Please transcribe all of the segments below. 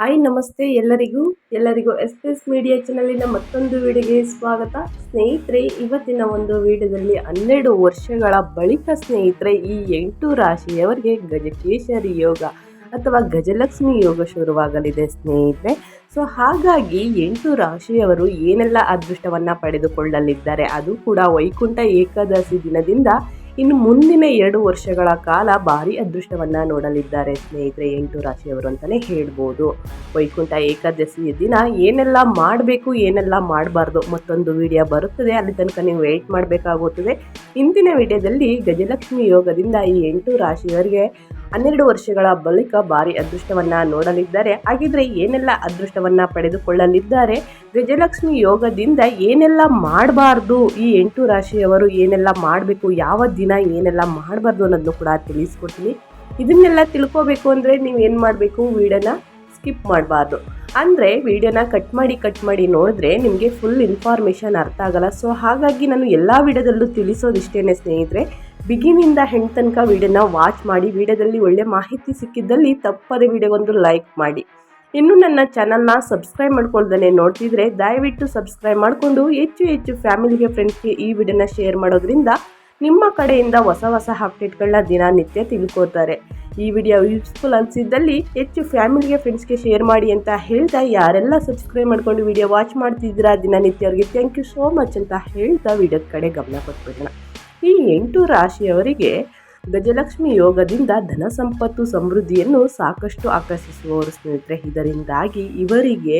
Hi ನಮಸ್ತೆ ಎಲ್ಲರಿಗೂ. ಎಲ್ಲರಿಗೂ ಎಸ್ ಎಸ್ ಮೀಡಿಯಾ ಚಾನಲಿನ ಮತ್ತೊಂದು ವಿಡಿಯೋಗೆ ಸ್ವಾಗತ. ಸ್ನೇಹಿತರೆ, ಇವತ್ತಿನ ಒಂದು ವಿಡಿಯೋದಲ್ಲಿ ಹನ್ನೆರಡು ವರ್ಷಗಳ ಬಳಿಕ ಸ್ನೇಹಿತರೆ, ಈ ಎಂಟು ರಾಶಿಯವರಿಗೆ ಗಜಕೇಶರಿ ಯೋಗ ಅಥವಾ ಗಜಲಕ್ಷ್ಮಿ ಯೋಗ ಶುರುವಾಗಲಿದೆ ಸ್ನೇಹಿತರೆ. ಸೊ ಹಾಗಾಗಿ ಎಂಟು ರಾಶಿಯವರು ಏನೆಲ್ಲ ಅದೃಷ್ಟವನ್ನು ಪಡೆದುಕೊಳ್ಳಲಿದ್ದಾರೆ, ಅದು ಕೂಡ ವೈಕುಂಠ ಏಕಾದಶಿ ದಿನದಿಂದ ಇನ್ನು ಮುಂದಿನ ಎರಡು ವರ್ಷಗಳ ಕಾಲ ಭಾರಿ ಅದೃಷ್ಟವನ್ನು ನೋಡಲಿದ್ದಾರೆ ಸ್ನೇಹಿತರೆ, ಎಂಟು ರಾಶಿಯವರು ಅಂತಲೇ ಹೇಳ್ಬೋದು. ವೈಕುಂಠ ಏಕಾದಶಿಯ ದಿನ ಏನೆಲ್ಲ ಮಾಡಬೇಕು, ಏನೆಲ್ಲ ಮಾಡಬಾರ್ದು ಮತ್ತೊಂದು ವಿಡಿಯೋ ಬರುತ್ತದೆ, ಅಲ್ಲಿ ತನಕ ನೀವು ವೆಯ್ಟ್ ಮಾಡಬೇಕಾಗುತ್ತದೆ. ಇಂದಿನ ವಿಡಿಯೋದಲ್ಲಿ ಗಜಲಕ್ಷ್ಮಿ ಯೋಗದಿಂದ ಈ ಎಂಟು ರಾಶಿಯವರಿಗೆ ಹನ್ನೆರಡು ವರ್ಷಗಳ ಬಳಿಕ ಭಾರಿ ಅದೃಷ್ಟವನ್ನ ನೋಡಲಿದ್ದಾರೆ. ಹಾಗಿದ್ರೆ ಏನೆಲ್ಲ ಅದೃಷ್ಟವನ್ನ ಪಡೆದುಕೊಳ್ಳಲಿದ್ದಾರೆ? ಗಜಲಕ್ಷ್ಮಿ ಯೋಗದಿಂದ ಏನೆಲ್ಲ ಮಾಡಬಾರ್ದು? ಈ ಎಂಟು ರಾಶಿಯವರು ಏನೆಲ್ಲ ಮಾಡಬೇಕು? ಯಾವ ದಿನ ಏನೆಲ್ಲ ಮಾಡಬಾರ್ದು ಅನ್ನೋದನ್ನು ಕೂಡ ತಿಳಿಸ್ಕೊಡ್ತೀನಿ. ಇದನ್ನೆಲ್ಲ ತಿಳ್ಕೋಬೇಕು ಅಂದರೆ ನೀವು ಏನು ಮಾಡಬೇಕು? ವಿಡಿಯೋನ ಸ್ಕಿಪ್ ಮಾಡಬಾರ್ದು. ಅಂದರೆ ವಿಡಿಯೋನ ಕಟ್ ಮಾಡಿ ಕಟ್ ಮಾಡಿ ನೋಡಿದ್ರೆ ನಿಮಗೆ ಫುಲ್ ಇನ್ಫಾರ್ಮೇಷನ್ ಅರ್ಥ ಆಗಲ್ಲ. ಸೊ ಹಾಗಾಗಿ ನಾನು ಎಲ್ಲ ವಿಡಿಯೋದಲ್ಲೂ ತಿಳಿಸೋದಿಷ್ಟೇ ಸ್ನೇಹಿತರೆ. ಬಿಗಿನಿಂದ ಹೆಣ್ಣು ತನಕ ವಿಡಿಯೋನ ವಾಚ್ ಮಾಡಿ, ವಿಡಿಯೋದಲ್ಲಿ ಒಳ್ಳೆ ಮಾಹಿತಿ ಸಿಕ್ಕಿದ್ದಲ್ಲಿ ತಪ್ಪದೆ ವಿಡಿಯೋಗೊಂದು ಲೈಕ್ ಮಾಡಿ. ಇನ್ನು ನನ್ನ ಚಾನಲ್ನ ಸಬ್ಸ್ಕ್ರೈಬ್ ಮಾಡ್ಕೊಳ್ದೇ ನೋಡ್ತಿದ್ರೆ ದಯವಿಟ್ಟು ಸಬ್ಸ್ಕ್ರೈಬ್ ಮಾಡಿಕೊಂಡು ಹೆಚ್ಚು ಹೆಚ್ಚು ಫ್ಯಾಮಿಲಿಗೆ ಫ್ರೆಂಡ್ಸ್ಗೆ ಈ ವಿಡಿಯೋನ ಶೇರ್ ಮಾಡೋದ್ರಿಂದ ನಿಮ್ಮ ಕಡೆಯಿಂದ ಹೊಸ ಹೊಸ ಅಪ್ಡೇಟ್ಗಳನ್ನ ದಿನನಿತ್ಯ ತಿಳ್ಕೋತಾರೆ. ಈ ವಿಡಿಯೋ ಯೂಸ್ಫುಲ್ ಅನಿಸಿದ್ದಲ್ಲಿ ಹೆಚ್ಚು ಫ್ಯಾಮಿಲಿಗೆ ಫ್ರೆಂಡ್ಸ್ಗೆ ಶೇರ್ ಮಾಡಿ ಅಂತ ಹೇಳ್ತಾ ಯಾರೆಲ್ಲ ಸಬ್ಸ್ಕ್ರೈಬ್ ಮಾಡ್ಕೊಂಡು ವಿಡಿಯೋ ವಾಚ್ ಮಾಡ್ತಿದ್ದೀರಾ ದಿನನಿತ್ಯ ಅವ್ರಿಗೆ ಥ್ಯಾಂಕ್ ಯು ಸೋ ಮಚ್ ಅಂತ ಹೇಳ್ತಾ ವಿಡಿಯೋದ ಕಡೆ ಗಮನ ಕೊಟ್ಬಿಡೋಣ. ಈ ಎಂಟು ರಾಶಿಯವರಿಗೆ ಗಜಲಕ್ಷ್ಮಿ ಯೋಗದಿಂದ ಧನ ಸಂಪತ್ತು ಸಮೃದ್ಧಿಯನ್ನು ಸಾಕಷ್ಟು ಆಕರ್ಷಿಸುವವರು ಸ್ನೇಹಿತರೆ. ಇದರಿಂದಾಗಿ ಇವರಿಗೆ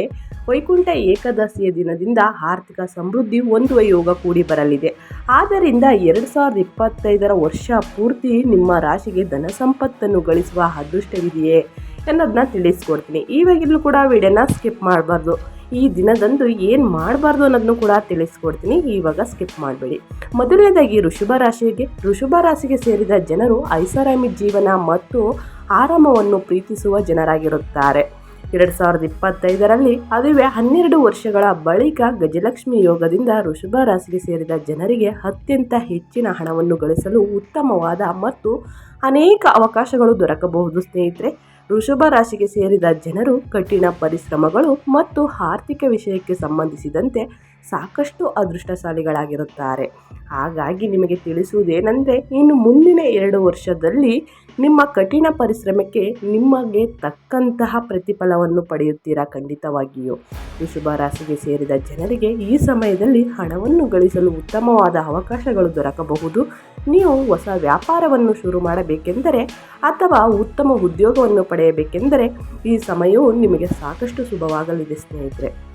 ವೈಕುಂಠ ಏಕಾದಶಿಯ ದಿನದಿಂದ ಆರ್ಥಿಕ ಸಮೃದ್ಧಿ ಹೊಂದುವ ಯೋಗ ಕೂಡಿ ಬರಲಿದೆ. ಆದ್ದರಿಂದ ಎರಡು ಸಾವಿರದ ಇಪ್ಪತ್ತೈದರ ವರ್ಷ ಪೂರ್ತಿ ನಿಮ್ಮ ರಾಶಿಗೆ ಧನ ಸಂಪತ್ತನ್ನು ಗಳಿಸುವ ಅದೃಷ್ಟವಿದೆಯೇ ಅನ್ನೋದನ್ನ ತಿಳಿಸ್ಕೊಡ್ತೀನಿ. ಈವಾಗಿಲ್ಲೂ ಕೂಡ ವಿಡಿಯೋನ ಸ್ಕಿಪ್ ಮಾಡಬಾರ್ದು. ಈ ದಿನದಂದು ಏನು ಮಾಡಬಾರ್ದು ಅನ್ನೋದನ್ನು ಕೂಡ ತಿಳಿಸ್ಕೊಡ್ತೀನಿ. ಇವಾಗ ಸ್ಕಿಪ್ ಮಾಡಬೇಡಿ. ಮೊದಲನೇದಾಗಿ ಋಷಭ ರಾಶಿಗೆ ಋಷಭ ರಾಶಿಗೆ ಸೇರಿದ ಜನರು ಐಷಾರಾಮಿ ಜೀವನ ಮತ್ತು ಆರಾಮವನ್ನು ಪ್ರೀತಿಸುವ ಜನರಾಗಿರುತ್ತಾರೆ. ಎರಡು ಸಾವಿರದ ಇಪ್ಪತ್ತೈದರಲ್ಲಿ ಅದುವೆ ಹನ್ನೆರಡು ವರ್ಷಗಳ ಬಳಿಕ ಗಜಲಕ್ಷ್ಮಿ ಯೋಗದಿಂದ ಋಷಭ ರಾಶಿಗೆ ಸೇರಿದ ಜನರಿಗೆ ಅತ್ಯಂತ ಹೆಚ್ಚಿನ ಹಣವನ್ನು ಗಳಿಸಲು ಉತ್ತಮವಾದ ಮತ್ತು ಅನೇಕ ಅವಕಾಶಗಳು ದೊರಕಬಹುದು ಸ್ನೇಹಿತರೆ. ವೃಷಭ ರಾಶಿಗೆ ಸೇರಿದ ಜನರು ಕಠಿಣ ಪರಿಶ್ರಮಗಳು ಮತ್ತು ಆರ್ಥಿಕ ವಿಷಯಕ್ಕೆ ಸಂಬಂಧಿಸಿದಂತೆ ಸಾಕಷ್ಟು ಅದೃಷ್ಟಶಾಲಿಗಳಾಗಿರುತ್ತಾರೆ. ಹಾಗಾಗಿ ನಿಮಗೆ ತಿಳಿಸುವುದೇನೆಂದರೆ, ಇನ್ನು ಮುಂದಿನ ಎರಡು ವರ್ಷದಲ್ಲಿ ನಿಮ್ಮ ಕಠಿಣ ಪರಿಶ್ರಮಕ್ಕೆ ನಿಮಗೆ ತಕ್ಕಂತಹ ಪ್ರತಿಫಲವನ್ನು ಪಡೆಯುತ್ತೀರಾ ಖಂಡಿತವಾಗಿಯೂ. ವೃಷಭ ರಾಶಿಗೆ ಸೇರಿದ ಜನರಿಗೆ ಈ ಸಮಯದಲ್ಲಿ ಹಣವನ್ನು ಗಳಿಸಲು ಉತ್ತಮವಾದ ಅವಕಾಶಗಳು ದೊರಕಬಹುದು. ನೀವು ಹೊಸ ವ್ಯಾಪಾರವನ್ನು ಶುರು ಮಾಡಬೇಕೆಂದರೆ ಅಥವಾ ಉತ್ತಮ ಉದ್ಯೋಗವನ್ನು ಪಡೆಯಬೇಕೆಂದರೆ ಈ ಸಮಯವು ನಿಮಗೆ ಸಾಕಷ್ಟು ಶುಭವಾಗಲಿದೆ ಸ್ನೇಹಿತರೆ.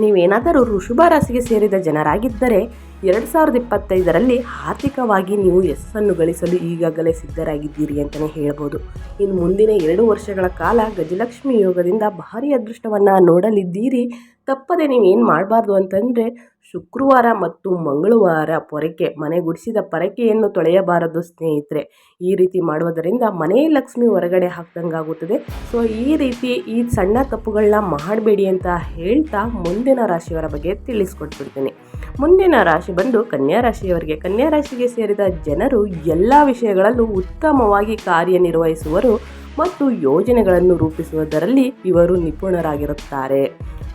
ನೀವೇನಾದರೂ ಋಷಭ ರಾಶಿಗೆ ಸೇರಿದ ಜನರಾಗಿದ್ದರೆ ಎರಡು ಸಾವಿರದ ಇಪ್ಪತ್ತೈದರಲ್ಲಿ ಆರ್ಥಿಕವಾಗಿ ನೀವು ಯಶಸ್ಸನ್ನು ಗಳಿಸಲು ಈಗಾಗಲೇ ಸಿದ್ಧರಾಗಿದ್ದೀರಿ ಅಂತಲೇ ಹೇಳ್ಬೋದು. ಇನ್ನು ಮುಂದಿನ ಎರಡು ವರ್ಷಗಳ ಕಾಲ ಗಜಲಕ್ಷ್ಮಿ ಯೋಗದಿಂದ ಭಾರಿ ಅದೃಷ್ಟವನ್ನು ನೋಡಲಿದ್ದೀರಿ. ತಪ್ಪದೆ ನೀವೇನು ಮಾಡಬಾರ್ದು ಅಂತಂದರೆ ಶುಕ್ರವಾರ ಮತ್ತು ಮಂಗಳವಾರ ಪೊರಕೆ ಮನೆ ಗುಡಿಸಿದ ಪೊರಕೆಯನ್ನು ತೊಳೆಯಬಾರದು ಸ್ನೇಹಿತರೆ. ಈ ರೀತಿ ಮಾಡುವುದರಿಂದ ಮನೆ ಲಕ್ಷ್ಮಿ ಹೊರಗಡೆ ಹಾಕ್ದಂಗಾಗುತ್ತದೆ. ಸೊ, ಈ ರೀತಿ ಈ ಸಣ್ಣ ತಪ್ಪುಗಳನ್ನ ಮಾಡಬೇಡಿ ಅಂತ ಹೇಳ್ತಾ ಮುಂದಿನ ರಾಶಿಯವರ ಬಗ್ಗೆ ತಿಳಿಸ್ಕೊಟ್ಬಿಡ್ತೀನಿ. ಮುಂದಿನ ರಾಶಿ ಬಂದು ಕನ್ಯಾ ರಾಶಿಯವರಿಗೆ. ಕನ್ಯಾ ರಾಶಿಗೆ ಸೇರಿದ ಜನರು ಎಲ್ಲ ವಿಷಯಗಳಲ್ಲೂ ಉತ್ತಮವಾಗಿ ಕಾರ್ಯನಿರ್ವಹಿಸುವರು. ಮತ್ತು ಯೋಜನೆಗಳನ್ನು ರೂಪಿಸುವುದರಲ್ಲಿ ಇವರು ನಿಪುಣರಾಗಿರುತ್ತಾರೆ.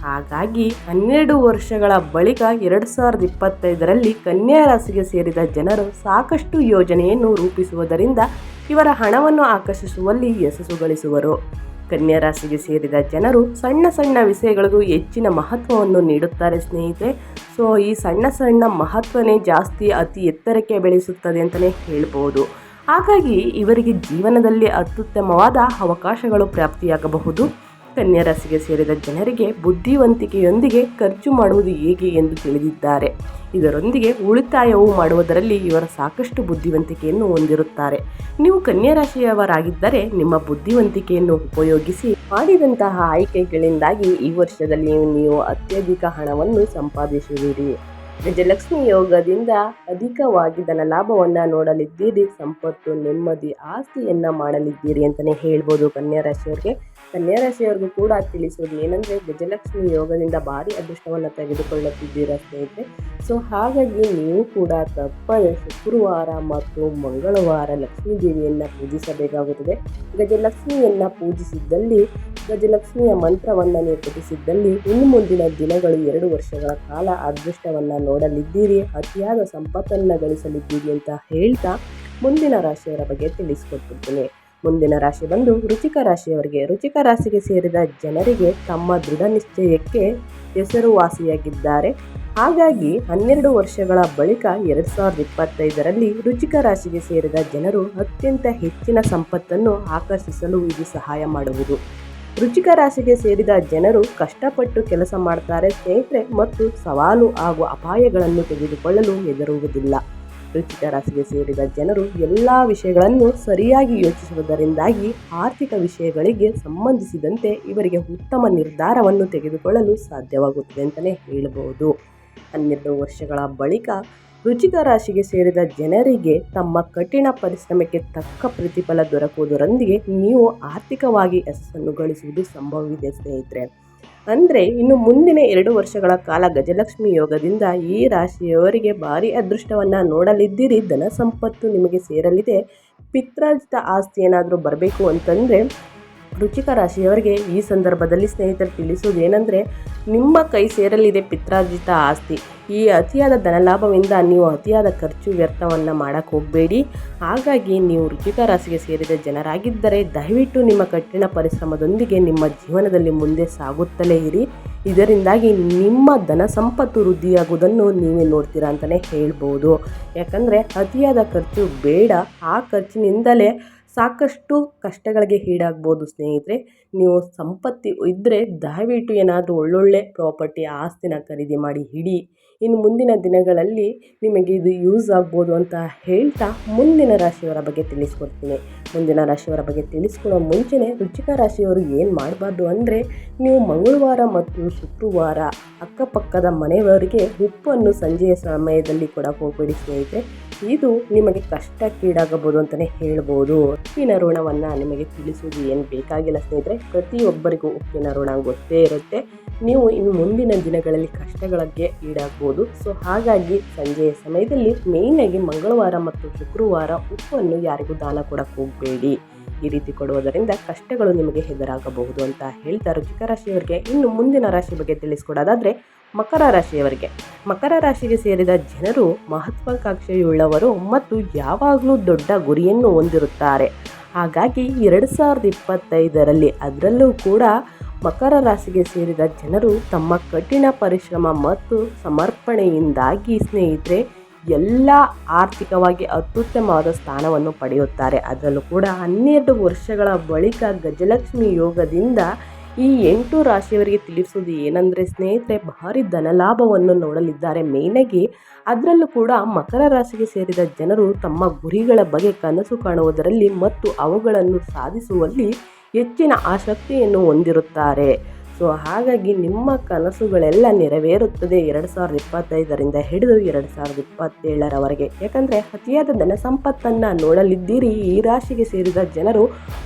ಹಾಗಾಗಿ ಹನ್ನೆರಡು ವರ್ಷಗಳ ಬಳಿಕ ಎರಡು ಸಾವಿರದ ಇಪ್ಪತ್ತೈದರಲ್ಲಿ ಕನ್ಯಾ ರಾಶಿಗೆ ಸೇರಿದ ಜನರು ಸಾಕಷ್ಟು ಯೋಜನೆಯನ್ನು ರೂಪಿಸುವುದರಿಂದ ಇವರ ಹಣವನ್ನು ಆಕರ್ಷಿಸುವಲ್ಲಿ ಯಶಸ್ಸು ಗಳಿಸುವರು. ಕನ್ಯಾ ರಾಶಿಗೆ ಸೇರಿದ ಜನರು ಸಣ್ಣ ಸಣ್ಣ ವಿಷಯಗಳಿಗೂ ಹೆಚ್ಚಿನ ಮಹತ್ವವನ್ನು ನೀಡುತ್ತಾರೆ ಸ್ನೇಹಿತೆ ಸೊ, ಈ ಸಣ್ಣ ಸಣ್ಣ ಮಹತ್ವನೇ ಜಾಸ್ತಿ ಅತಿ ಎತ್ತರಕ್ಕೆ ಬೆಳೆಸುತ್ತದೆ ಅಂತಲೇ ಹೇಳ್ಬೋದು. ಹಾಗಾಗಿ ಇವರಿಗೆ ಜೀವನದಲ್ಲಿ ಅತ್ಯುತ್ತಮವಾದ ಅವಕಾಶಗಳು ಪ್ರಾಪ್ತಿಯಾಗಬಹುದು. ಕನ್ಯಾ ರಾಶಿಗೆ ಸೇರಿದ ಜನರಿಗೆ ಬುದ್ಧಿವಂತಿಕೆಯೊಂದಿಗೆ ಖರ್ಚು ಮಾಡುವುದು ಹೇಗೆ ಎಂದು ತಿಳಿದಿದ್ದಾರೆ. ಇದರೊಂದಿಗೆ ಉಳಿತಾಯವು ಮಾಡುವುದರಲ್ಲಿ ಇವರ ಸಾಕಷ್ಟು ಬುದ್ಧಿವಂತಿಕೆಯನ್ನು ಹೊಂದಿರುತ್ತಾರೆ. ನೀವು ಕನ್ಯಾ ರಾಶಿಯವರಾಗಿದ್ದರೆ ನಿಮ್ಮ ಬುದ್ಧಿವಂತಿಕೆಯನ್ನು ಉಪಯೋಗಿಸಿ ಮಾಡಿದಂತಹ ಆಯ್ಕೆಗಳಿಂದಾಗಿ ಈ ವರ್ಷದಲ್ಲಿ ನೀವು ಅತ್ಯಧಿಕ ಹಣವನ್ನು ಸಂಪಾದಿಸುವಿರಿ. ಗಜಲಕ್ಷ್ಮಿ ಯೋಗದಿಂದ ಅಧಿಕವಾಗಿ ಧನ ಲಾಭವನ್ನು ನೋಡಲಿದ್ದೀರಿ, ಸಂಪತ್ತು ನೆಮ್ಮದಿ ಆಸ್ತಿಯನ್ನು ಮಾಡಲಿದ್ದೀರಿ ಅಂತಲೇ ಹೇಳ್ಬೋದು ಕನ್ಯಾ ರಾಶಿಯವ್ರಿಗೆ. ಕನ್ಯಾ ರಾಶಿಯವ್ರಿಗೂ ಕೂಡ ತಿಳಿಸೋದು ಏನಂದರೆ ಗಜಲಕ್ಷ್ಮಿ ಯೋಗದಿಂದ ಭಾರಿ ಅದೃಷ್ಟವನ್ನು ತೆಗೆದುಕೊಳ್ಳುತ್ತಿದ್ದೀರ ಸ್ನೇಹಿತರೆ. ಸೊ ಹಾಗಾಗಿ ನೀವು ಕೂಡ ತಪ್ಪದೆ ಶುಕ್ರವಾರ ಮತ್ತು ಮಂಗಳವಾರ ಲಕ್ಷ್ಮೀ ದೇವಿಯನ್ನು ಪೂಜಿಸಬೇಕಾಗುತ್ತದೆ. ಗಜಲಕ್ಷ್ಮಿಯನ್ನು ಪೂಜಿಸಿದ್ದಲ್ಲಿ, ಗಜಲಕ್ಷ್ಮಿಯ ಮಂತ್ರವನ್ನು ನೀವು ಇನ್ನು ಮುಂದಿನ ದಿನಗಳು ಎರಡು ವರ್ಷಗಳ ಕಾಲ ಅದೃಷ್ಟವನ್ನು ನೋಡಲಿದ್ದೀರಿ ಅತಿಯಾದ ಸಂಪತ್ತನ್ನು ಗಳಿಸಲಿದ್ದೀರಿ ಅಂತ ಹೇಳ್ತಾ ಮುಂದಿನ ರಾಶಿಯವರ ಬಗ್ಗೆ ತಿಳಿಸಿಕೊಟ್ಟಿರ್ತೀನಿ. ಮುಂದಿನ ರಾಶಿ ಬಂದು ರುಚಿಕ ರಾಶಿಯವರಿಗೆ ರುಚಿಕ ರಾಶಿಗೆ ಸೇರಿದ ಜನರಿಗೆ ತಮ್ಮ ದೃಢ ನಿಶ್ಚಯಕ್ಕೆ ಹೆಸರುವಾಸಿಯಾಗಿದ್ದಾರೆ ಹಾಗಾಗಿ ಹನ್ನೆರಡು ವರ್ಷಗಳ ಬಳಿಕ ಎರಡು ಸಾವಿರದ ಇಪ್ಪತ್ತೈದರಲ್ಲಿ ರುಚಿಕ ರಾಶಿಗೆ ಸೇರಿದ ಜನರು ಅತ್ಯಂತ ಹೆಚ್ಚಿನ ಸಂಪತ್ತನ್ನು ಆಕರ್ಷಿಸಲು ಇದು ಸಹಾಯ ಮಾಡುವುದು. ರುಚಿಕ ರಾಶಿಗೆ ಸೇರಿದ ಜನರು ಕಷ್ಟಪಟ್ಟು ಕೆಲಸ ಮಾಡ್ತಾರೆ, ಸ್ನೇಹಿತರೆ ಮತ್ತು ಸವಾಲು ಹಾಗೂ ಅಪಾಯಗಳನ್ನು ತೆಗೆದುಕೊಳ್ಳಲು ಹೆದರುವುದಿಲ್ಲ. ರುಚಿಕ ರಾಶಿಗೆ ಸೇರಿದ ಜನರು ಎಲ್ಲ ವಿಷಯಗಳನ್ನು ಸರಿಯಾಗಿ ಯೋಚಿಸುವುದರಿಂದಾಗಿ ಆರ್ಥಿಕ ವಿಷಯಗಳಿಗೆ ಸಂಬಂಧಿಸಿದಂತೆ ಇವರಿಗೆ ಉತ್ತಮ ನಿರ್ಧಾರವನ್ನು ತೆಗೆದುಕೊಳ್ಳಲು ಸಾಧ್ಯವಾಗುತ್ತದೆ ಅಂತಲೇ ಹೇಳಬಹುದು ಹನ್ನೆರಡು ವರ್ಷಗಳ ಬಳಿಕ ರುಚಿಕ ರಾಶಿಗೆ ಸೇರಿದ ಜನರಿಗೆ ತಮ್ಮ ಕಠಿಣ ಪರಿಶ್ರಮಕ್ಕೆ ತಕ್ಕ ಪ್ರತಿಫಲ ದೊರಕುವುದರೊಂದಿಗೆ ನೀವು ಆರ್ಥಿಕವಾಗಿ ಯಶಸ್ಸನ್ನು ಗಳಿಸುವುದು ಸಂಭವವಿದೆ ಸ್ನೇಹಿತರೆ. ಅಂದರೆ ಇನ್ನು ಮುಂದಿನ ಎರಡು ವರ್ಷಗಳ ಕಾಲ ಗಜಲಕ್ಷ್ಮಿ ಯೋಗದಿಂದ ಈ ರಾಶಿಯವರಿಗೆ ಭಾರಿ ಅದೃಷ್ಟವನ್ನು ನೋಡಲಿದ್ದೀರಿ, ಧನ ಸಂಪತ್ತು ನಿಮಗೆ ಸೇರಲಿದೆ. ಪಿತ್ರಾರ್ಜಿತ ಆಸ್ತಿ ಏನಾದರೂ ಬರಬೇಕು ಅಂತಂದರೆ ರುಚಿಕ ರಾಶಿಯವರಿಗೆ ಈ ಸಂದರ್ಭದಲ್ಲಿ ಸ್ನೇಹಿತರು ತಿಳಿಸುವುದೇನೆಂದರೆ ನಿಮ್ಮ ಕೈ ಸೇರಲಿದೆ ಪಿತ್ರಾರ್ಜಿತ ಆಸ್ತಿ. ಈ ಅತಿಯಾದ ಧನಲಾಭದಿಂದ ನೀವು ಅತಿಯಾದ ಖರ್ಚು ವ್ಯರ್ಥವನ್ನು ಮಾಡೋಕ್ಕೆ ಹೋಗಬೇಡಿ. ಹಾಗಾಗಿ ನೀವು ರುಚಿಕ ರಾಶಿಗೆ ಸೇರಿದ ಜನರಾಗಿದ್ದರೆ, ದಯವಿಟ್ಟು ನಿಮ್ಮ ಕಠಿಣ ಪರಿಶ್ರಮದೊಂದಿಗೆ ನಿಮ್ಮ ಜೀವನದಲ್ಲಿ ಮುಂದೆ ಸಾಗುತ್ತಲೇ ಇರಿ. ಇದರಿಂದಾಗಿ ನಿಮ್ಮ ಧನ ಸಂಪತ್ತು ವೃದ್ಧಿಯಾಗುವುದನ್ನು ನೀವೇ ನೋಡ್ತೀರಾ ಅಂತಲೇ ಹೇಳ್ಬೋದು. ಯಾಕಂದರೆ, ಅತಿಯಾದ ಖರ್ಚು ಬೇಡ. ಆ ಖರ್ಚಿನಿಂದಲೇ ಸಾಕಷ್ಟು ಕಷ್ಟಗಳಿಗೆ ಈಡಾಗ್ಬೋದು ಸ್ನೇಹಿತರೆ. ನೀವು ಸಂಪತ್ತಿ ಇದ್ದರೆ ದಯವಿಟ್ಟು ಏನಾದರೂ ಒಳ್ಳೊಳ್ಳೆ ಪ್ರಾಪರ್ಟಿ, ಆಸ್ತಿನ ಖರೀದಿ ಮಾಡಿ ಹಿಡಿ. ಇನ್ನು ಮುಂದಿನ ದಿನಗಳಲ್ಲಿ ನಿಮಗೆ ಇದು ಯೂಸ್ ಆಗ್ಬೋದು ಅಂತ ಹೇಳ್ತಾ ಮುಂದಿನ ರಾಶಿಯವರ ಬಗ್ಗೆ ತಿಳಿಸ್ಕೊಡ್ತೀನಿ. ಮುಂದಿನ ರಾಶಿಯವರ ಬಗ್ಗೆ ತಿಳಿಸ್ಕೊಳ್ಳೋ ಮುಂಚೆನೇ ರುಚಿಕ ರಾಶಿಯವರು ಏನು ಮಾಡಬಾರ್ದು ಅಂದರೆ ನೀವು ಮಂಗಳವಾರ ಮತ್ತು ಶುಕ್ರವಾರ ಅಕ್ಕಪಕ್ಕದ ಮನೆಯವರಿಗೆ ಉಪ್ಪನ್ನು ಸಂಜೆಯ ಸಮಯದಲ್ಲಿ ಕೊಡಕ್ಕೆ ಹೋಗಬೇಡಿ ಸ್ನೇಹಿತರೆ. ಇದು ನಿಮಗೆ ಕಷ್ಟಕ್ಕೀಡಾಗಬಹುದು ಅಂತಾನೆ ಹೇಳ್ಬೋದು. ಉಪ್ಪಿನ ಋಣವನ್ನು ನಿಮಗೆ ತಿಳಿಸುವುದು ಏನು ಬೇಕಾಗಿಲ್ಲ ಸ್ನೇಹಿತರೆ, ಪ್ರತಿಯೊಬ್ಬರಿಗೂ ಉಪ್ಪಿನ ಋಣ ಗೊತ್ತೇ ಇರುತ್ತೆ. ನೀವು ಇನ್ನು ಮುಂದಿನ ದಿನಗಳಲ್ಲಿ ಕಷ್ಟಗಳಿಗೆ ಈಡಾಗ್ಬೋದು. ಸೊ ಹಾಗಾಗಿ ಸಂಜೆಯ ಸಮಯದಲ್ಲಿ ಮೇಯ್ನಾಗಿ ಮಂಗಳವಾರ ಮತ್ತು ಶುಕ್ರವಾರ ಉಪ್ಪನ್ನು ಯಾರಿಗೂ ದಾನ ಕೊಡಕ್ಕೆ ಹೋಗಬೇಡಿ. ಈ ರೀತಿ ಕೊಡುವುದರಿಂದ ಕಷ್ಟಗಳು ನಿಮಗೆ ಹೆದರಾಗಬಹುದು ಅಂತ ಹೇಳ್ತಾ ರುಚಿಕ ರಾಶಿಯವರಿಗೆ ಇನ್ನು ಮುಂದಿನ ರಾಶಿ ಬಗ್ಗೆ ತಿಳಿಸ್ಕೊಡೋದಾದರೆ ಮಕರ ರಾಶಿಯವರಿಗೆ. ಮಕರ ರಾಶಿಗೆ ಸೇರಿದ ಜನರು ಮಹತ್ವಾಕಾಂಕ್ಷೆಯುಳ್ಳವರು ಮತ್ತು ಯಾವಾಗಲೂ ದೊಡ್ಡ ಗುರಿಯನ್ನು ಹೊಂದಿರುತ್ತಾರೆ. ಹಾಗಾಗಿ ಎರಡು ಸಾವಿರದ ಇಪ್ಪತ್ತೈದರಲ್ಲಿ ಅದರಲ್ಲೂ ಕೂಡ ಮಕರ ರಾಶಿಗೆ ಸೇರಿದ ಜನರು ತಮ್ಮ ಕಠಿಣ ಪರಿಶ್ರಮ ಮತ್ತು ಸಮರ್ಪಣೆಯಿಂದಾಗಿ ಸ್ನೇಹಿತರೆ ಎಲ್ಲ ಆರ್ಥಿಕವಾಗಿ ಅತ್ಯುತ್ತಮವಾದ ಸ್ಥಾನವನ್ನು ಪಡೆಯುತ್ತಾರೆ. ಅದರಲ್ಲೂ ಕೂಡ ಹನ್ನೆರಡು ವರ್ಷಗಳ ಬಳಿಕ ಗಜಲಕ್ಷ್ಮಿ ಯೋಗದಿಂದ ಈ ಎಂಟು ರಾಶಿಯವರಿಗೆ ತಿಳಿಸೋದು ಏನಂದರೆ ಸ್ನೇಹಿತರೆ, ಭಾರಿ ಧನಲಾಭವನ್ನು ನೋಡಲಿದ್ದಾರೆ. ಮೇಯ್ನಾಗಿ ಅದರಲ್ಲೂ ಕೂಡ ಮಕರ ರಾಶಿಗೆ ಸೇರಿದ ಜನರು ತಮ್ಮ ಗುರಿಗಳ ಬಗ್ಗೆ ಕನಸು ಕಾಣುವುದರಲ್ಲಿ ಮತ್ತು ಅವುಗಳನ್ನು ಸಾಧಿಸುವಲ್ಲಿ ಹೆಚ್ಚಿನ ಆಸಕ್ತಿಯನ್ನು ಹೊಂದಿರುತ್ತಾರೆ. ಸೊ ಹಾಗಾಗಿ ನಿಮ್ಮ ಕನಸುಗಳೆಲ್ಲ ನೆರವೇರುತ್ತದೆ ಎರಡು ಸಾವಿರದ ಇಪ್ಪತ್ತೈದರಿಂದ ಹಿಡಿದು ಎರಡು ಸಾವಿರದ ಇಪ್ಪತ್ತೇಳರವರೆಗೆ. ಯಾಕಂದರೆ ಅತಿಯಾದ ಧನ ಸಂಪತ್ತನ್ನು ನೋಡಲಿದ್ದೀರಿ, ಈ ರಾಶಿಗೆ ಸೇರಿದ ಜನರು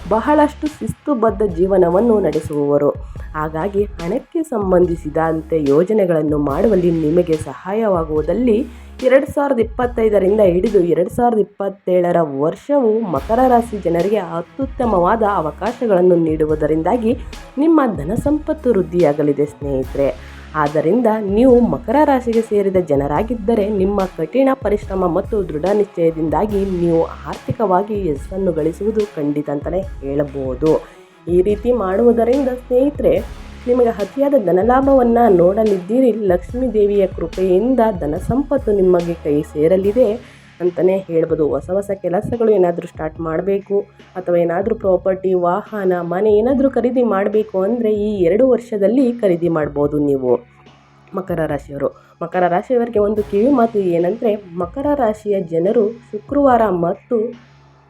ಬಹಳಷ್ಟು ಶಿಸ್ತುಬದ್ಧ ಜೀವನವನ್ನು ನಡೆಸುವವರು. ಹಾಗಾಗಿ ಹಣಕ್ಕೆ ಸಂಬಂಧಿಸಿದಂತೆ ಯೋಜನೆಗಳನ್ನು ಮಾಡುವಲ್ಲಿ ನಿಮಗೆ ಸಹಾಯವಾಗುವುದಲ್ಲಿ ಎರಡು ಸಾವಿರದ ಇಪ್ಪತ್ತೈದರಿಂದ ಹಿಡಿದು ಎರಡು ಸಾವಿರದ ಇಪ್ಪತ್ತೇಳರ ವರ್ಷವು ಮಕರ ರಾಶಿ ಜನರಿಗೆ ಅತ್ಯುತ್ತಮವಾದ ಅವಕಾಶಗಳನ್ನು ನೀಡುವುದರಿಂದಾಗಿ ನಿಮ್ಮ ಧನ ಸಂಪತ್ತು ವೃದ್ಧಿಯಾಗಲಿದೆ ಸ್ನೇಹಿತರೆ. ಆದ್ದರಿಂದ ನೀವು ಮಕರ ರಾಶಿಗೆ ಸೇರಿದ ಜನರಾಗಿದ್ದರೆ ನಿಮ್ಮ ಕಠಿಣ ಪರಿಶ್ರಮ ಮತ್ತು ದೃಢ ನಿಶ್ಚಯದಿಂದಾಗಿ ನೀವು ಆರ್ಥಿಕವಾಗಿ ಯಶಸ್ಸನ್ನು ಗಳಿಸುವುದು ಖಂಡಿತ ಅಂತಲೇ ಹೇಳಬಹುದು. ಈ ರೀತಿ ಮಾಡುವುದರಿಂದ ಸ್ನೇಹಿತರೆ ನಿಮಗೆ ಅತಿಯಾದ ಧನಲಾಭವನ್ನು ನೋಡಲಿದ್ದೀರಿ. ಲಕ್ಷ್ಮೀ ದೇವಿಯ ಕೃಪೆಯಿಂದ ಧನ ಸಂಪತ್ತು ನಿಮಗೆ ಕೈ ಸೇರಲಿದೆ ಅಂತಲೇ ಹೇಳ್ಬೋದು. ಹೊಸ ಹೊಸ ಕೆಲಸಗಳು ಏನಾದರೂ ಸ್ಟಾರ್ಟ್ ಮಾಡಬೇಕು, ಅಥವಾ ಏನಾದರೂ ಪ್ರಾಪರ್ಟಿ ವಾಹನ, ಮನೆ ಏನಾದರೂ ಖರೀದಿ ಮಾಡಬೇಕು ಅಂದರೆ ಈ ಎರಡು ವರ್ಷದಲ್ಲಿ ಖರೀದಿ ಮಾಡ್ಬೋದು ನೀವು. ಮಕರ ರಾಶಿಯವರು. ಮಕರ ರಾಶಿಯವರಿಗೆ ಒಂದು ಕಿವಿ ಮಾತು ಏನಂದರೆ, ಮಕರ ರಾಶಿಯ ಜನರು ಶುಕ್ರವಾರ ಮತ್ತು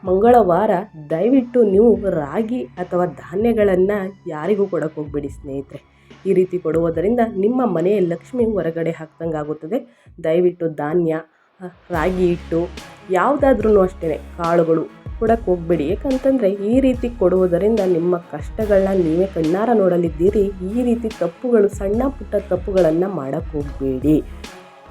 ಮಂಗಳವಾರ ದಯವಿಟ್ಟು ನೀವು ರಾಗಿ ಅಥವಾ ಧಾನ್ಯಗಳನ್ನು ಯಾರಿಗೂ ಕೊಡಕ್ಕೆ ಹೋಗ್ಬೇಡಿ ಸ್ನೇಹಿತರೆ. ಈ ರೀತಿ ಕೊಡುವುದರಿಂದ ನಿಮ್ಮ ಮನೆಯ ಲಕ್ಷ್ಮಿ ಹೊರಗಡೆ ಹಾಕ್ದಂಗಾಗುತ್ತದೆ. ದಯವಿಟ್ಟು ಧಾನ್ಯ, ರಾಗಿ ಹಿಟ್ಟು ಯಾವುದಾದ್ರೂ ಅಷ್ಟೇ ಕಾಳುಗಳು ಕೊಡಕ್ಕೆ ಹೋಗಬೇಡಿ. ಯಾಕಂತಂದರೆ ಈ ರೀತಿ ಕೊಡುವುದರಿಂದ ನಿಮ್ಮ ಕಷ್ಟಗಳನ್ನ ನೀವೇ ಕಣ್ಣಾರ ನೋಡಲಿದ್ದೀರಿ. ಈ ರೀತಿ ತಪ್ಪುಗಳು, ಸಣ್ಣ ಪುಟ್ಟ ತಪ್ಪುಗಳನ್ನು ಮಾಡಕ್ಕೆ ಹೋಗಬೇಡಿ.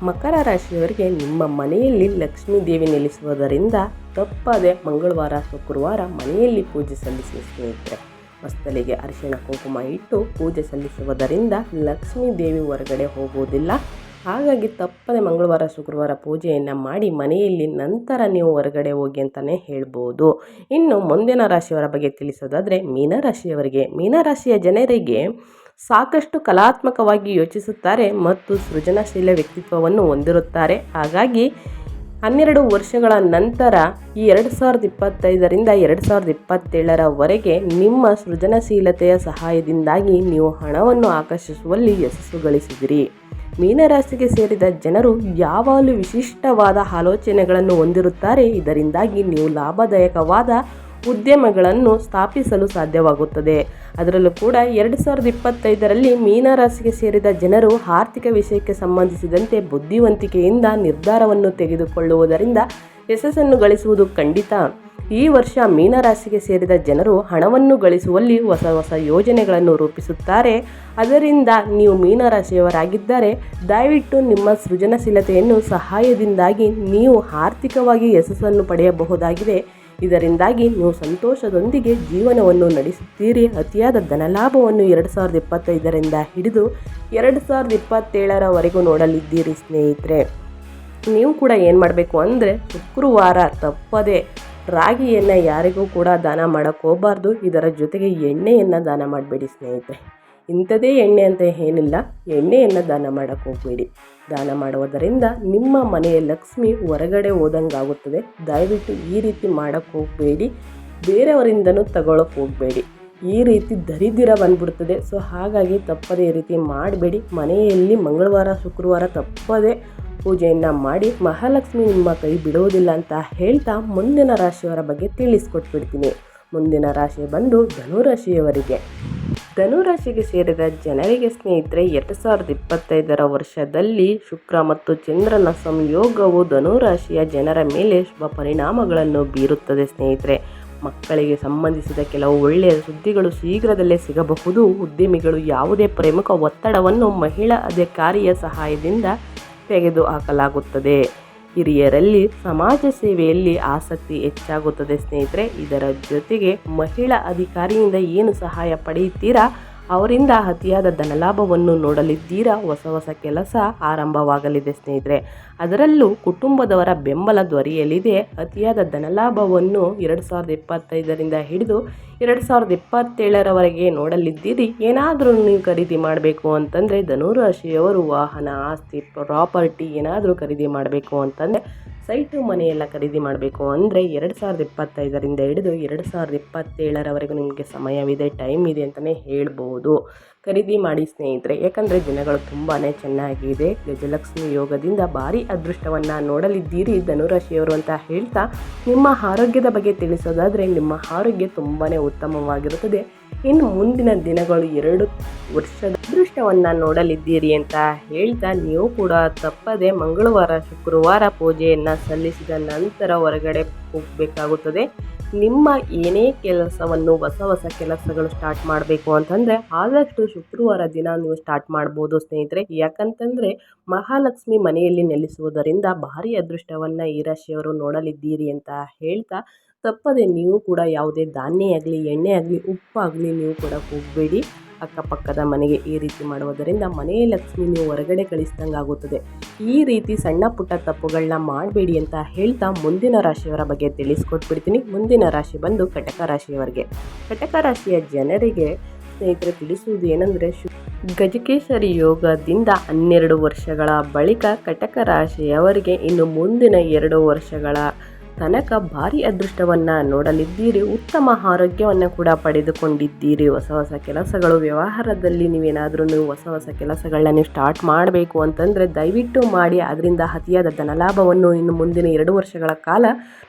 ಮಕರ ರಾಶಿಯವರಿಗೆ ನಿಮ್ಮ ಮನೆಯಲ್ಲಿ ಲಕ್ಷ್ಮೀ ದೇವಿ ನೆಲೆಸುವುದರಿಂದ ತಪ್ಪದೆ ಮಂಗಳವಾರ, ಶುಕ್ರವಾರ ಮನೆಯಲ್ಲಿ ಪೂಜೆ ಸಲ್ಲಿಸಿ ಸ್ನೇಹಿತರೆ. ಹೊಸ್ತಲಿಗೆ ಅರಿಶಿಣ ಕುಂಕುಮ ಇಟ್ಟು ಪೂಜೆ ಸಲ್ಲಿಸುವುದರಿಂದ ಲಕ್ಷ್ಮೀ ದೇವಿ ಹೊರಗಡೆ ಹೋಗುವುದಿಲ್ಲ. ಹಾಗಾಗಿ ತಪ್ಪದೆ ಮಂಗಳವಾರ, ಶುಕ್ರವಾರ ಪೂಜೆಯನ್ನು ಮಾಡಿ ಮನೆಯಲ್ಲಿ ನಂತರ ನೀವು ಹೊರಗಡೆ ಹೋಗಿ ಅಂತಲೇ ಹೇಳ್ಬೋದು. ಇನ್ನು ಮುಂದಿನ ರಾಶಿಯವರ ಬಗ್ಗೆ ತಿಳಿಸೋದಾದರೆ ಮೀನರಾಶಿಯವರಿಗೆ. ಮೀನರಾಶಿಯ ಜನರಿಗೆ ಸಾಕಷ್ಟು ಕಲಾತ್ಮಕವಾಗಿ ಯೋಚಿಸುತ್ತಾರೆ ಮತ್ತು ಸೃಜನಶೀಲ ವ್ಯಕ್ತಿತ್ವವನ್ನು ಹೊಂದಿರುತ್ತಾರೆ. ಹಾಗಾಗಿ ಹನ್ನೆರಡು ವರ್ಷಗಳ ನಂತರ ಈ ಎರಡು ಸಾವಿರದ ಇಪ್ಪತ್ತೈದರಿಂದ ಎರಡು ಸಾವಿರದ ಇಪ್ಪತ್ತೇಳರವರೆಗೆ ನಿಮ್ಮ ಸೃಜನಶೀಲತೆಯ ಸಹಾಯದಿಂದಾಗಿ ನೀವು ಹಣವನ್ನು ಆಕರ್ಷಿಸುವಲ್ಲಿ ಯಶಸ್ಸು ಗಳಿಸಿದಿರಿ. ಮೀನರಾಶಿಗೆ ಸೇರಿದ ಜನರು ಯಾವಾಗಲೂ ವಿಶಿಷ್ಟವಾದ ಆಲೋಚನೆಗಳನ್ನು ಹೊಂದಿರುತ್ತಾರೆ. ಇದರಿಂದಾಗಿ ನೀವು ಲಾಭದಾಯಕವಾದ ಉದ್ಯಮಗಳನ್ನು ಸ್ಥಾಪಿಸಲು ಸಾಧ್ಯವಾಗುತ್ತದೆ. ಅದರಲ್ಲೂ ಕೂಡ ಎರಡು ಸಾವಿರದ ಇಪ್ಪತ್ತೈದರಲ್ಲಿ ಮೀನರಾಶಿಗೆ ಸೇರಿದ ಜನರು ಆರ್ಥಿಕ ವಿಷಯಕ್ಕೆ ಸಂಬಂಧಿಸಿದಂತೆ ಬುದ್ಧಿವಂತಿಕೆಯಿಂದ ನಿರ್ಧಾರವನ್ನು ತೆಗೆದುಕೊಳ್ಳುವುದರಿಂದ ಯಶಸ್ಸನ್ನು ಗಳಿಸುವುದು ಖಂಡಿತ. ಈ ವರ್ಷ ಮೀನರಾಶಿಗೆ ಸೇರಿದ ಜನರು ಹಣವನ್ನು ಗಳಿಸುವಲ್ಲಿ ಹೊಸ ಹೊಸ ಯೋಜನೆಗಳನ್ನು ರೂಪಿಸುತ್ತಾರೆ. ಅದರಿಂದ ನೀವು ಮೀನರಾಶಿಯವರಾಗಿದ್ದರೆ ದಯವಿಟ್ಟು ನಿಮ್ಮ ಸೃಜನಶೀಲತೆಯನ್ನು ಸಹಾಯದಿಂದಾಗಿ ನೀವು ಆರ್ಥಿಕವಾಗಿ ಯಶಸ್ಸನ್ನು ಪಡೆಯಬಹುದಾಗಿದೆ. ಇದರಿಂದಾಗಿ ನೀವು ಸಂತೋಷದೊಂದಿಗೆ ಜೀವನವನ್ನು ನಡೆಸುತ್ತೀರಿ. ಅತಿಯಾದ ಧನಲಾಭವನ್ನು ಎರಡು ಸಾವಿರದ ಇಪ್ಪತ್ತೈದರಿಂದ ಹಿಡಿದು ಎರಡು ಸಾವಿರದ ಇಪ್ಪತ್ತೇಳರವರೆಗೂ ನೋಡಲಿದ್ದೀರಿ ಸ್ನೇಹಿತರೆ. ನೀವು ಕೂಡ ಏನು ಮಾಡಬೇಕು ಅಂದರೆ ಶುಕ್ರವಾರ ತಪ್ಪದೆ ರಾಗಿಯನ್ನು ಯಾರಿಗೂ ಕೂಡ ದಾನ ಮಾಡೋಕ್ಕೆ ಹೋಗಬಾರ್ದು. ಇದರ ಜೊತೆಗೆ ಎಣ್ಣೆಯನ್ನು ದಾನ ಮಾಡಬೇಡಿ ಸ್ನೇಹಿತರೆ. ಇಂಥದೇ ಎಣ್ಣೆ ಅಂತ ಏನಿಲ್ಲ. ಎಣ್ಣೆಯನ್ನು ದಾನ ಮಾಡೋಕ್ಕೆ ಹೋಗಬೇಡಿ. ದಾನ ಮಾಡುವುದರಿಂದ ನಿಮ್ಮ ಮನೆಯ ಲಕ್ಷ್ಮಿ ಹೊರಗಡೆ ಹೋದಂಗಾಗುತ್ತದೆ. ದಯವಿಟ್ಟು ಈ ರೀತಿ ಮಾಡೋಕ್ಕೆ ಹೋಗಬೇಡಿ. ಬೇರೆಯವರಿಂದನೂ ತಗೊಳ್ಳೋಕೆ ಹೋಗಬೇಡಿ. ಈ ರೀತಿ ದರಿದ್ರ ಬಂದ್ಬಿಡ್ತದೆ. ಸೊ ಹಾಗಾಗಿ ತಪ್ಪದೇ ಈ ರೀತಿ ಮಾಡಬೇಡಿ. ಮನೆಯಲ್ಲಿ ಮಂಗಳವಾರ, ಶುಕ್ರವಾರ ತಪ್ಪದೆ ಪೂಜೆಯನ್ನು ಮಾಡಿ ಮಹಾಲಕ್ಷ್ಮಿ ನಿಮ್ಮ ಕೈ ಬಿಡುವುದಿಲ್ಲ ಅಂತ ಹೇಳ್ತಾ ಮುಂದಿನ ರಾಶಿಯವರ ಬಗ್ಗೆ ತಿಳಿಸ್ಕೊಟ್ಬಿಡ್ತೀನಿ. ಮುಂದಿನ ರಾಶಿ ಬಂದು ಧನುರಾಶಿಯವರಿಗೆ. ಧನುರಾಶಿಗೆ ಸೇರಿದ ಜನರಿಗೆ ಸ್ನೇಹಿತರೆ, ಎರಡು ಸಾವಿರದ ಇಪ್ಪತ್ತೈದರ ವರ್ಷದಲ್ಲಿ ಶುಕ್ರ ಮತ್ತು ಚಂದ್ರನ ಸಂಯೋಗವು ಧನುರಾಶಿಯ ಜನರ ಮೇಲೆ ಶುಭ ಪರಿಣಾಮಗಳನ್ನು ಬೀರುತ್ತದೆ ಸ್ನೇಹಿತರೆ. ಮಕ್ಕಳಿಗೆ ಸಂಬಂಧಿಸಿದ ಕೆಲವು ಒಳ್ಳೆಯ ಸುದ್ದಿಗಳು ಶೀಘ್ರದಲ್ಲೇ ಸಿಗಬಹುದು. ಉದ್ಯಮಿಗಳು ಯಾವುದೇ ಪ್ರಮುಖ ಒತ್ತಡವನ್ನು ಮಹಿಳಾ ಅಧಿಕಾರಿಯ ಸಹಾಯದಿಂದ ತೆಗೆದುಹಾಕಲಾಗುತ್ತದೆ. ಹಿರಿಯರಲ್ಲಿ ಸಮಾಜ ಸೇವೆಯಲ್ಲಿ ಆಸಕ್ತಿ ಹೆಚ್ಚಾಗುತ್ತದೆ ಸ್ನೇಹಿತರೆ ಇದರ ಜೊತೆಗೆ ಮಹಿಳಾ ಅಧಿಕಾರಿಯಿಂದ ಏನು ಸಹಾಯ ಪಡೆಯುತ್ತೀರಾ? ಅವರಿಂದ ಅತಿಯಾದ ಧನಲಾಭವನ್ನು ನೋಡಲಿದ್ದೀರಾ ಹೊಸ ಹೊಸ ಕೆಲಸ ಆರಂಭವಾಗಲಿದೆ ಸ್ನೇಹಿತರೆ. ಅದರಲ್ಲೂ ಕುಟುಂಬದವರ ಬೆಂಬಲ ದೊರೆಯಲಿದೆ ಅತಿಯಾದ ಧನಲಾಭವನ್ನು ಎರಡು ಸಾವಿರದ ಇಪ್ಪತ್ತೈದರಿಂದ ಹಿಡಿದು ಎರಡು ಸಾವಿರದ ಇಪ್ಪತ್ತೇಳರವರೆಗೆ ನೋಡಲಿದ್ದೀರಿ. ಏನಾದರೂ ನೀವು ಖರೀದಿ ಮಾಡಬೇಕು ಅಂತಂದರೆ ಧನುರಾಶಿಯವರು ವಾಹನ, ಆಸ್ತಿ, ಪ್ರಾಪರ್ಟಿ ಏನಾದರೂ ಖರೀದಿ ಮಾಡಬೇಕು ಅಂತಂದರೆ ಸೈಟು ಮನೆಯೆಲ್ಲ ಖರೀದಿ ಮಾಡಬೇಕು ಅಂದರೆ ಎರಡು ಸಾವಿರದ ಇಪ್ಪತ್ತೈದರಿಂದ ಹಿಡಿದು ಎರಡು ಸಾವಿರದ ಇಪ್ಪತ್ತೇಳರವರೆಗೂ ನಿಮಗೆ ಸಮಯವಿದೆ ಟೈಮ್ ಇದೆ ಅಂತಲೇ ಹೇಳ್ಬೋದು. ಖರೀದಿ ಮಾಡಿ ಸ್ನೇಹಿತರೆ. ಯಾಕಂದರೆ ದಿನಗಳು ತುಂಬಾ ಚೆನ್ನಾಗಿದೆ. ಗಜಲಕ್ಷ್ಮಿ ಯೋಗದಿಂದ ಭಾರಿ ಅದೃಷ್ಟವನ್ನು ನೋಡಲಿದ್ದೀರಿ ಧನುರಾಶಿಯವರು ಅಂತ ಹೇಳ್ತಾ ನಿಮ್ಮ ಆರೋಗ್ಯದ ಬಗ್ಗೆ ತಿಳಿಸೋದಾದರೆ ನಿಮ್ಮ ಆರೋಗ್ಯ ತುಂಬಾ ಉತ್ತಮವಾಗಿರುತ್ತದೆ. ಇನ್ನು ಮುಂದಿನ ದಿನಗಳು ಎರಡು ವರ್ಷದ ಅದೃಷ್ಟವನ್ನು ನೋಡಲಿದ್ದೀರಿ ಅಂತ ಹೇಳ್ತಾ ನೀವು ಕೂಡ ತಪ್ಪದೆ ಮಂಗಳವಾರ, ಶುಕ್ರವಾರ ಪೂಜೆಯನ್ನು ಸಲ್ಲಿಸಿದ ನಂತರ ಹೊರಗಡೆ ಹೋಗಬೇಕಾಗುತ್ತದೆ. ನಿಮ್ಮ ಏನೇ ಕೆಲಸವನ್ನು, ಹೊಸ ಹೊಸ ಕೆಲಸಗಳು ಸ್ಟಾರ್ಟ್ ಮಾಡಬೇಕು ಅಂತಂದರೆ ಆದಷ್ಟು ಶುಕ್ರವಾರ ದಿನ ನೀವು ಸ್ಟಾರ್ಟ್ ಮಾಡ್ಬೋದು ಸ್ನೇಹಿತರೆ. ಯಾಕಂತಂದರೆ ಮಹಾಲಕ್ಷ್ಮಿ ಮನೆಯಲ್ಲಿ ನೆಲೆಸುವುದರಿಂದ ಭಾರಿ ಅದೃಷ್ಟವನ್ನು ಈ ರಾಶಿಯವರು ನೋಡಲಿದ್ದೀರಿ ಅಂತ ಹೇಳ್ತಾ, ತಪ್ಪದೆ ನೀವು ಕೂಡ ಯಾವುದೇ ಧಾನ್ಯ ಆಗಲಿ, ಎಣ್ಣೆ ಆಗಲಿ ಉಪ್ಪಾಗಲಿ ನೀವು ಕೂಡ ಹೋಗಬೇಡಿ ಅಕ್ಕಪಕ್ಕದ ಮನೆಗೆ ಈ ರೀತಿ ಮಾಡುವುದರಿಂದ ಮನೆಯ ಲಕ್ಷ್ಮಿ ನೀವು ಹೊರಗಡೆ ಆಗುತ್ತದೆ. ಈ ರೀತಿ ಸಣ್ಣ ಪುಟ್ಟ ತಪ್ಪುಗಳನ್ನ ಮಾಡಬೇಡಿ ಅಂತ ಹೇಳ್ತಾ ಮುಂದಿನ ರಾಶಿಯವರ ಬಗ್ಗೆ ತಿಳಿಸ್ಕೊಟ್ಬಿಡ್ತೀನಿ. ಮುಂದಿನ ರಾಶಿ ಬಂದು ಕಟಕ ರಾಶಿಯವರಿಗೆ. ಕಟಕ ರಾಶಿಯ ಜನರಿಗೆ ಸ್ನೇಹಿತರೆ, ತಿಳಿಸುವುದು ಏನಂದರೆ ಶು ಗಜಕೇಶ್ವರಿ ಯೋಗದಿಂದ ಹನ್ನೆರಡು ವರ್ಷಗಳ ಬಳಿಕ ಕಟಕ ರಾಶಿಯವರಿಗೆ ಇನ್ನು ಮುಂದಿನ ಎರಡು ವರ್ಷಗಳ ತನಕ ಭಾರಿ ಅದೃಷ್ಟವನ್ನು ನೋಡಲಿದ್ದೀರಿ, ಉತ್ತಮ ಆರೋಗ್ಯವನ್ನು ಕೂಡ ಪಡೆದುಕೊಂಡಿದ್ದೀರಿ. ಹೊಸ ಹೊಸ ಕೆಲಸಗಳು, ವ್ಯವಹಾರದಲ್ಲಿ ನೀವೇನಾದರೂ ನೀವು ಹೊಸ ಹೊಸ ಕೆಲಸಗಳನ್ನ ನೀವು ಸ್ಟಾರ್ಟ್ ಮಾಡಬೇಕು ಅಂತಂದರೆ ದಯವಿಟ್ಟು ಮಾಡಿ. ಅದರಿಂದ ಅತಿಯಾದ ಧನಲಾಭವನ್ನು ಇನ್ನು ಮುಂದಿನ ಎರಡು ವರ್ಷಗಳ ಕಾಲ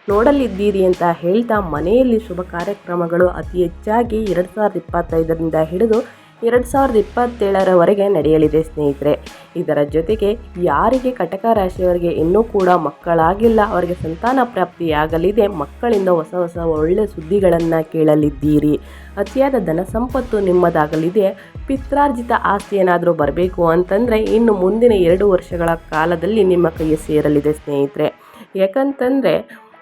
ನೋಡಲಿದ್ದೀರಿ ಅಂತ ಹೇಳ್ತಾ ಮನೆಯಲ್ಲಿ ಶುಭ ಕಾರ್ಯಕ್ರಮಗಳು ಅತಿ ಹೆಚ್ಚಾಗಿ ಎರಡು ಸಾವಿರದ ಇಪ್ಪತ್ತೈದರಿಂದ ಹಿಡಿದು ಎರಡು ಸಾವಿರದ ಇಪ್ಪತ್ತೇಳರವರೆಗೆ ನಡೆಯಲಿದೆ ಸ್ನೇಹಿತರೆ. ಇದರ ಜೊತೆಗೆ ಯಾರಿಗೆ ಕಟಕ ರಾಶಿಯವರಿಗೆ ಇನ್ನೂ ಕೂಡ ಮಕ್ಕಳಾಗಿಲ್ಲ, ಅವರಿಗೆ ಸಂತಾನ ಪ್ರಾಪ್ತಿಯಾಗಲಿದೆ, ಮಕ್ಕಳಿಂದ ಹೊಸ ಹೊಸ ಒಳ್ಳೆ ಸುದ್ದಿಗಳನ್ನು ಕೇಳಲಿದ್ದೀರಿ. ಅತಿಯಾದ ಧನ ಸಂಪತ್ತು ನಿಮ್ಮದಾಗಲಿದೆ, ಪಿತ್ರಾರ್ಜಿತ ಆಸ್ತಿ ಏನಾದರೂ ಬರಬೇಕು ಅಂತಂದರೆ ಇನ್ನು ಮುಂದಿನ ಎರಡು ವರ್ಷಗಳ ಕಾಲದಲ್ಲಿ ನಿಮ್ಮ ಕೈಗೆ ಸೇರಲಿದೆ ಸ್ನೇಹಿತರೆ. ಯಾಕಂತಂದರೆ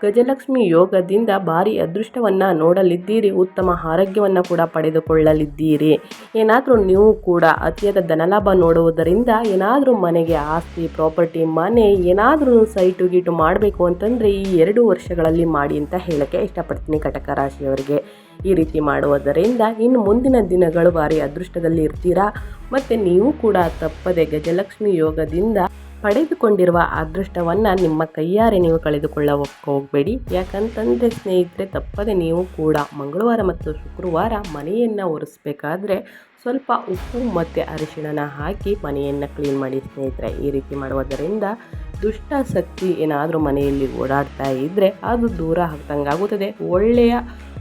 ಗಜಲಕ್ಷ್ಮಿ ಯೋಗದಿಂದ ಭಾರಿ ಅದೃಷ್ಟವನ್ನು ನೋಡಲಿದ್ದೀರಿ, ಉತ್ತಮ ಆರೋಗ್ಯವನ್ನು ಕೂಡ ಪಡೆದುಕೊಳ್ಳಲಿದ್ದೀರಿ. ಏನಾದರೂ ನೀವು ಕೂಡ ಅತಿಯಾದ ಧನಲಾಭ ನೋಡುವುದರಿಂದ ಏನಾದರೂ ಮನೆಗೆ ಆಸ್ತಿ, ಪ್ರಾಪರ್ಟಿ, ಮನೆ ಏನಾದರೂ ಸೈಟು ಗೀಟು ಮಾಡಬೇಕು ಅಂತಂದರೆ ಈ ಎರಡು ವರ್ಷಗಳಲ್ಲಿ ಮಾಡಿ ಅಂತ ಹೇಳೋಕ್ಕೆ ಇಷ್ಟಪಡ್ತೀನಿ ಕಟಕ ರಾಶಿಯವರಿಗೆ. ಈ ರೀತಿ ಮಾಡುವುದರಿಂದ ಇನ್ನು ಮುಂದಿನ ದಿನಗಳು ಭಾರಿ ಅದೃಷ್ಟದಲ್ಲಿ ಇರ್ತೀರಾ ಮತ್ತು ನೀವು ಕೂಡ ತಪ್ಪದೆ ಗಜಲಕ್ಷ್ಮಿ ಯೋಗದಿಂದ ಪಡೆದುಕೊಂಡಿರುವ ಅದೃಷ್ಟವನ್ನು ನಿಮ್ಮ ಕೈಯಾರೆ ನೀವು ಕಳೆದುಕೊಳ್ಳೋಕ್ಕೆ ಹೋಗಬೇಡಿ. ಯಾಕಂತಂದರೆ ಸ್ನೇಹಿತರೆ, ತಪ್ಪದೆ ನೀವು ಕೂಡ ಮಂಗಳವಾರ ಮತ್ತು ಶುಕ್ರವಾರ ಮನೆಯನ್ನು ಒರೆಸ್ಬೇಕಾದ್ರೆ ಸ್ವಲ್ಪ ಉಪ್ಪು ಮತ್ತು ಅರಿಶಿಣನ ಹಾಕಿ ಮನೆಯನ್ನು ಕ್ಲೀನ್ ಮಾಡಿ ಸ್ನೇಹಿತರೆ. ಈ ರೀತಿ ಮಾಡುವುದರಿಂದ ದುಷ್ಟ ಶಕ್ತಿ ಏನಾದರೂ ಮನೆಯಲ್ಲಿ ಓಡಾಡ್ತಾ ಇದ್ದರೆ ಅದು ದೂರ ಆಗ್ದಂಗಾಗುತ್ತದೆ. ಒಳ್ಳೆಯ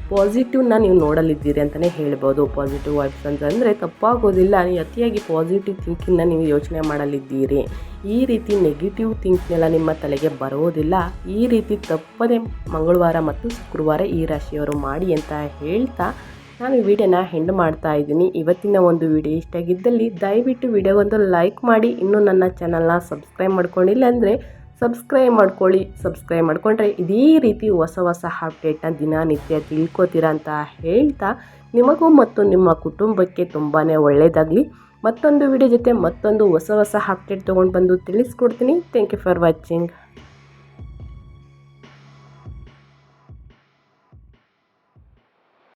ಪಾಸಿಟಿವ್ನ ನೀವು ನೋಡಲಿದ್ದೀರಿ ಅಂತಲೇ ಹೇಳ್ಬೋದು. ಪಾಸಿಟಿವ್ ವೈಬ್ಸ್ ಅಂತಂದರೆ ತಪ್ಪಾಗೋದಿಲ್ಲ. ನೀವು ಅತಿಯಾಗಿ ಪಾಸಿಟಿವ್ ಥಿಂಕಿಂಗ್ನ ನೀವು ಯೋಚನೆ ಮಾಡಲಿದ್ದೀರಿ. ಈ ರೀತಿ ನೆಗೆಟಿವ್ ಥಿಂಕ್ನೆಲ್ಲ ನಿಮ್ಮ ತಲೆಗೆ ಬರೋದಿಲ್ಲ. ಈ ರೀತಿ ತಪ್ಪದೆ ಮಂಗಳವಾರ ಮತ್ತು ಶುಕ್ರವಾರ ಈ ರಾಶಿಯವರು ಮಾಡಿ ಅಂತ ಹೇಳ್ತಾ ನಾನು ಈ ವಿಡಿಯೋನ ಹೆಂಡ್ ಮಾಡ್ತಾ ಇದ್ದೀನಿ. ಇವತ್ತಿನ ಒಂದು ವಿಡಿಯೋ ಇಷ್ಟ ಆಗಿದ್ದಲ್ಲಿ ದಯವಿಟ್ಟು ವಿಡಿಯೋಗೊಂದು ಲೈಕ್ ಮಾಡಿ. ಇನ್ನೂ ನನ್ನ ಚಾನಲ್ನ ಸಬ್ಸ್ಕ್ರೈಬ್ ಮಾಡ್ಕೊಂಡಿಲ್ಲ ಅಂದರೆ ಸಬ್ಸ್ಕ್ರೈಬ್ ಮಾಡ್ಕೊಳ್ಳಿ ಸಬ್ಸ್ಕ್ರೈಬ್ ಮಾಡಿಕೊಂಡ್ರೆ ಇದೇ ರೀತಿ ಹೊಸ ಹೊಸ ಅಪ್ಡೇಟ್ನ ದಿನನಿತ್ಯ ತಿಳ್ಕೊತೀರ ಅಂತ ಹೇಳ್ತಾ ನಿಮಗೂ ಮತ್ತು ನಿಮ್ಮ ಕುಟುಂಬಕ್ಕೆ ತುಂಬಾ ಒಳ್ಳೆಯದಾಗಲಿ ಮತ್ತೊಂದು ವಿಡಿಯೋ ಜೊತೆ ಮತ್ತೊಂದು ಹೊಸ ಹೊಸ ಅಪ್ಡೇಟ್ ತೊಗೊಂಡು ಬಂದು ತಿಳಿಸ್ಕೊಡ್ತೀನಿ. Thank you for watching